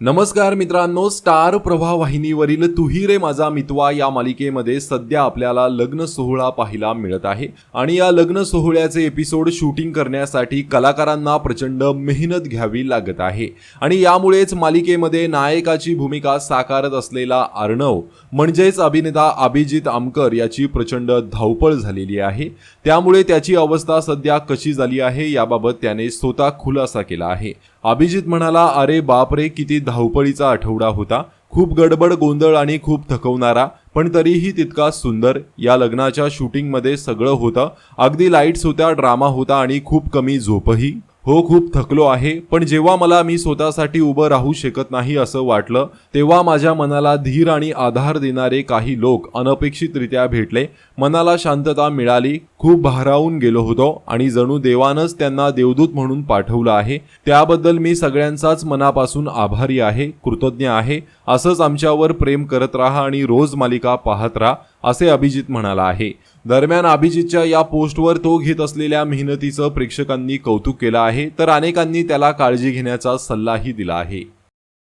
नमस्कार मित्रांनो स्टार प्रभा वाहिनीवरील तुही रे माझा मितवा या मालिकेमध्ये सध्या आपल्याला लग्न सोहळा पाहायला मिळत आहे. आणि या लग्न सोहळ्याचे एपिसोड शूटिंग करण्यासाठी कलाकारांना प्रचंड मेहनत घ्यावी लागत आहे. आणि यामुळेच मालिकेमध्ये नायकाची भूमिका साकारत असलेला अर्णव म्हणजेच अभिनेता अभिजित आमकर याची प्रचंड धावपळ झालेली आहे. त्यामुळे त्याची अवस्था सध्या कशी झाली आहे याबाबत त्याने स्वतः खुलासा केला आहे. अभिजित म्हणाला अरे बापरे किती धावपळीचा आठवडा होता. खूप गडबड गोंधळ आणि खूप थकवणारा पण तरीही तितका सुंदर. या लग्नाच्या शूटिंगमध्ये सगळं होतं. अगदी लाईट्स होत्या ड्रामा होता आणि खूप कमी झोपही. हो खूप थकलो आहे पण जेव्हा मला मी स्वतःसाठी उभं राहू शकत नाही असं वाटलं तेव्हा माझ्या मनाला धीर आणि आधार देणारे काही लोक अनपेक्षितरित्या भेटले. मनाला शांतता मिळाली. खूप भारावून गेलो होतो आणि जणू देवानच त्यांना देवदूत म्हणून पाठवलं आहे. त्याबद्दल मी सगळ्यांचाच मनापासून आभारी आहे कृतज्ञ आहे. असंच आमच्यावर प्रेम करत राहा आणि रोज मालिका पाहत राहा असे अभिजित म्हणाला आहे. दरम्यान अभिजितच्या या पोस्टवर तो घेत असलेल्या मेहनतीचं प्रेक्षकांनी कौतुक केलं आहे तर अनेकांनी त्याला काळजी घेण्याचा सल्लाही दिला आहे.